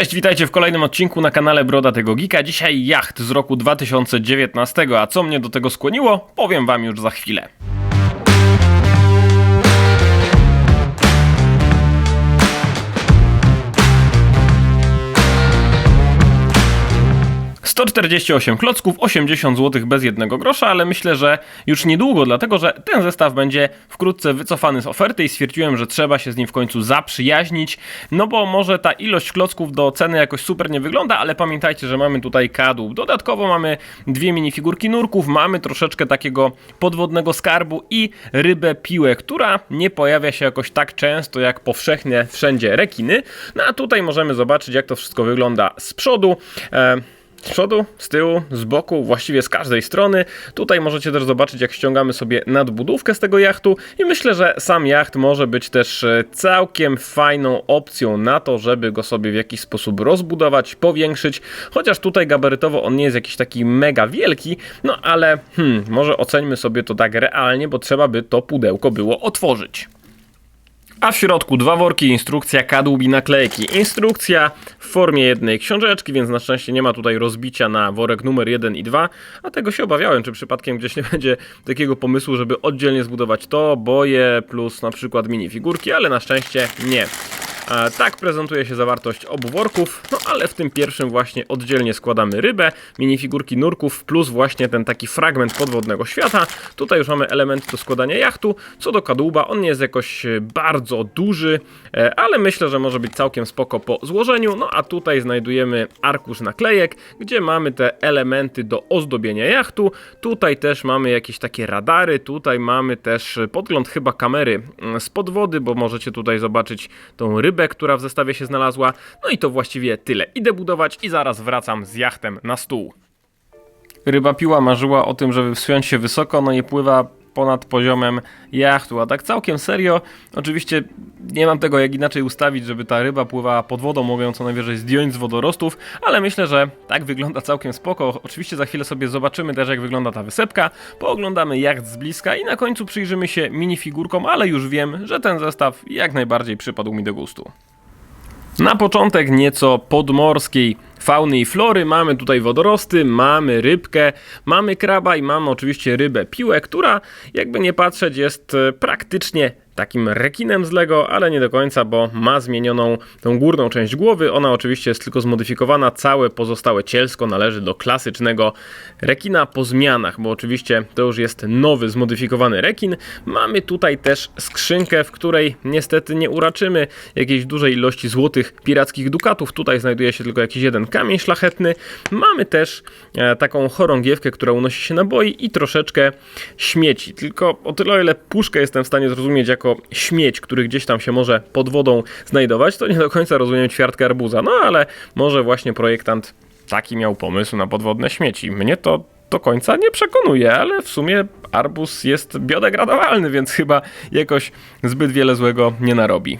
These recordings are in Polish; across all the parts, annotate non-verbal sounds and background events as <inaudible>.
Cześć, witajcie w kolejnym odcinku na kanale Broda tego Gika. Dzisiaj jacht z roku 2019, a co mnie do tego skłoniło, powiem wam już za chwilę. ...148 klocków, 80 zł bez jednego grosza, ale myślę, że już niedługo, dlatego że ten zestaw będzie wkrótce wycofany z oferty i stwierdziłem, że trzeba się z nim w końcu zaprzyjaźnić, no bo może ta ilość klocków do ceny jakoś super nie wygląda, ale pamiętajcie, że mamy tutaj kadłub. Dodatkowo mamy dwie minifigurki nurków, mamy troszeczkę takiego podwodnego skarbu i rybę piłę, która nie pojawia się jakoś tak często jak powszechnie wszędzie rekiny. No a tutaj możemy zobaczyć jak to wszystko wygląda z przodu. E, z przodu, z tyłu, z boku, właściwie z każdej strony. Tutaj możecie też zobaczyć, jak ściągamy sobie nadbudówkę z tego jachtu i myślę, że sam jacht może być też e, całkiem fajną opcją na to, żeby go sobie w jakiś sposób rozbudować, powiększyć, chociaż tutaj gabarytowo on nie jest jakiś taki mega wielki, no ale hmm, może oceńmy sobie to tak realnie, bo trzeba by to pudełko było otworzyć. A w środku dwa worki, instrukcja, kadłub i naklejki. Instrukcja w formie jednej książeczki, więc na szczęście nie ma tutaj rozbicia na worek numer 1 i 2, a tego się obawiałem, czy przypadkiem gdzieś nie <laughs> będzie takiego pomysłu, żeby oddzielnie zbudować to, boje plus na przykład minifigurki, ale na szczęście nie. Tak prezentuje się zawartość obu worków, no ale w tym pierwszym właśnie oddzielnie składamy rybę, minifigurki nurków plus właśnie ten taki fragment podwodnego świata. Tutaj już mamy element do składania jachtu. Co do kadłuba, on nie jest jakoś e, bardzo duży, e, ale myślę, że może być całkiem spoko po złożeniu. No a tutaj znajdujemy arkusz naklejek, gdzie mamy te elementy do ozdobienia jachtu. Tutaj też mamy jakieś takie radary, tutaj mamy też podgląd chyba kamery mm, spod wody, bo możecie tutaj zobaczyć tą rybę, która w zestawie się znalazła. No i to właściwie tyle. Idę budować i zaraz wracam z jachtem na stół. Ryba piła marzyła o tym, żeby wspiąć się wysoko, no i pływa ponad poziomem jachtu, a tak całkiem serio, oczywiście nie mam tego jak inaczej ustawić, żeby ta ryba pływała pod wodą, mogę ją co najwyżej zdjąć z wodorostów, ale myślę, że tak wygląda całkiem spoko. Oczywiście za chwilę sobie zobaczymy też jak wygląda ta wysepka, pooglądamy jacht z bliska i na końcu przyjrzymy się minifigurkom, ale już wiem, że ten zestaw jak najbardziej przypadł mi do gustu. Na początek nieco podmorskiej fauny i flory. Mamy tutaj wodorosty, mamy rybkę, mamy kraba i mamy oczywiście rybę piłę, która jakby nie patrzeć jest e, praktycznie takim rekinem z Lego, ale nie do końca, bo ma zmienioną tą górną część głowy. Ona oczywiście jest tylko zmodyfikowana, całe pozostałe cielsko należy do klasycznego rekina po zmianach, bo oczywiście to już jest nowy, zmodyfikowany rekin. Mamy tutaj też skrzynkę, w której niestety nie uraczymy jakiejś dużej ilości złotych pirackich dukatów. Tutaj znajduje się tylko jakiś jeden kamień szlachetny. Mamy też e, taką chorągiewkę, która unosi się na boi i troszeczkę śmieci. Tylko o tyle, o ile puszkę jestem w stanie zrozumieć jako śmieć, który gdzieś tam się może pod wodą znajdować, to nie do końca rozumiem ćwiartkę arbuza. No ale może właśnie projektant taki miał pomysł na podwodne śmieci. Mnie to do końca nie przekonuje, ale w sumie arbuz jest biodegradowalny, więc chyba jakoś zbyt wiele złego nie narobi.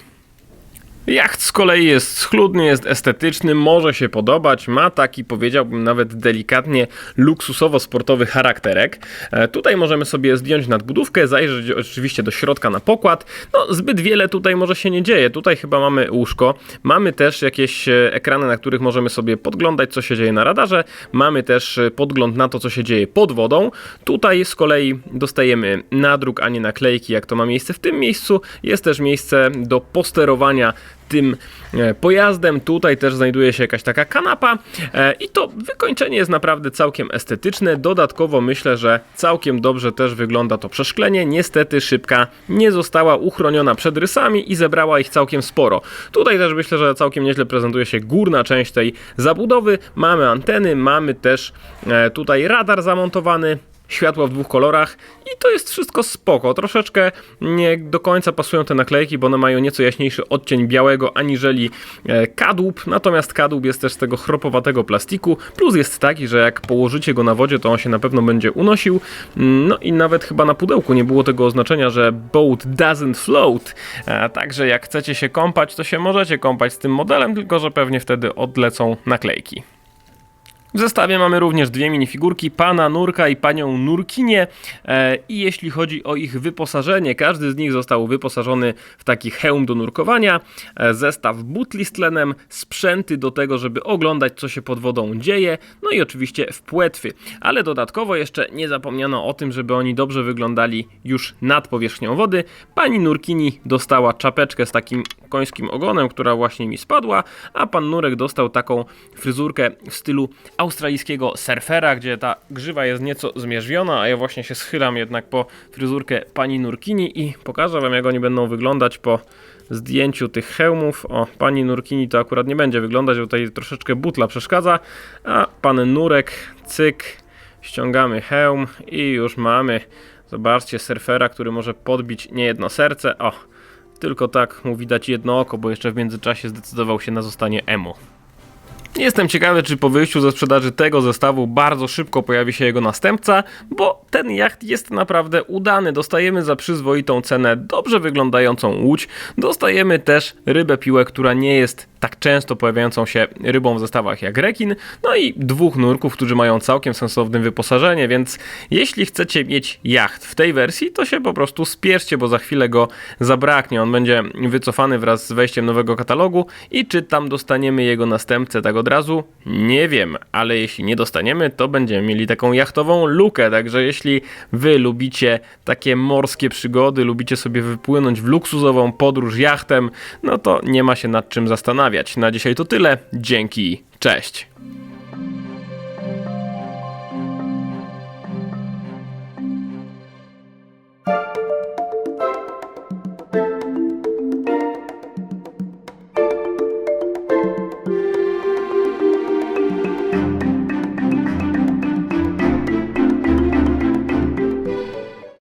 Jacht z kolei jest schludny, jest estetyczny, może się podobać, ma taki powiedziałbym nawet delikatnie luksusowo-sportowy charakterek. E, tutaj możemy sobie zdjąć nadbudówkę, zajrzeć oczywiście do środka na pokład. No zbyt wiele tutaj może się nie dzieje. Tutaj chyba mamy łóżko, mamy też jakieś e, ekrany, na których możemy sobie podglądać co się dzieje na radarze. Mamy też e, podgląd na to co się dzieje pod wodą. Tutaj z kolei dostajemy nadruk, a nie naklejki, jak to ma miejsce w tym miejscu. Jest też miejsce do posterowania tym e, pojazdem. Tutaj też znajduje się jakaś taka kanapa e, i to wykończenie jest naprawdę całkiem estetyczne. Dodatkowo myślę, że całkiem dobrze też wygląda to przeszklenie. Niestety szybka nie została uchroniona przed rysami i zebrała ich całkiem sporo. Tutaj też myślę, że całkiem nieźle prezentuje się górna część tej zabudowy. Mamy anteny, mamy też e, tutaj radar zamontowany światła w dwóch kolorach i to jest wszystko spoko. Troszeczkę nie do końca pasują te naklejki, bo one mają nieco jaśniejszy odcień białego aniżeli e, kadłub, natomiast kadłub jest też z tego chropowatego plastiku. Plus jest taki, że jak położycie go na wodzie, to on się na pewno będzie unosił. No i nawet chyba na pudełku nie było tego oznaczenia, że boat doesn't float. E, Także jak chcecie się kąpać, to się możecie kąpać z tym modelem, tylko że pewnie wtedy odlecą naklejki. W zestawie mamy również dwie minifigurki, pana Nurka i panią Nurkinię e, i jeśli chodzi o ich wyposażenie, każdy z nich został wyposażony w taki hełm do nurkowania, e, zestaw butli z tlenem, sprzęty do tego, żeby oglądać co się pod wodą dzieje, no i oczywiście wpłetwy, ale dodatkowo jeszcze nie zapomniano o tym, żeby oni dobrze wyglądali już nad powierzchnią wody. Pani Nurkini dostała czapeczkę z takim końskim ogonem, która właśnie mi spadła, a pan Nurek dostał taką fryzurkę w stylu australijskiego surfera, gdzie ta grzywa jest nieco zmierzwiona, a ja właśnie się schylam jednak po fryzurkę pani Nurkini i pokażę wam jak oni będą wyglądać po zdjęciu tych hełmów. O, pani Nurkini to akurat nie będzie wyglądać, bo tutaj troszeczkę butla przeszkadza, a pan Nurek, cyk, ściągamy hełm i już mamy, zobaczcie, surfera, który może podbić niejedno serce. O, tylko tak mu widać jedno oko, bo jeszcze w międzyczasie zdecydował się na zostanie emo. Jestem ciekawy, czy po wyjściu ze sprzedaży tego zestawu bardzo szybko pojawi się jego następca, bo ten jacht jest naprawdę udany. Dostajemy za przyzwoitą cenę dobrze wyglądającą łódź, dostajemy też rybę piłę, która nie jest tak często pojawiającą się rybą w zestawach jak rekin, no i dwóch nurków, którzy mają całkiem sensowne wyposażenie, więc jeśli chcecie mieć jacht w tej wersji, to się po prostu spieszcie, bo za chwilę go zabraknie. On będzie wycofany wraz z wejściem nowego katalogu i czy tam dostaniemy jego następcę tak od razu? Nie wiem, ale jeśli nie dostaniemy, to będziemy mieli taką jachtową lukę, także jeśli wy lubicie takie morskie przygody, lubicie sobie wypłynąć w luksusową podróż jachtem, no to nie ma się nad czym zastanawiać. Na dzisiaj to tyle. Dzięki. Cześć.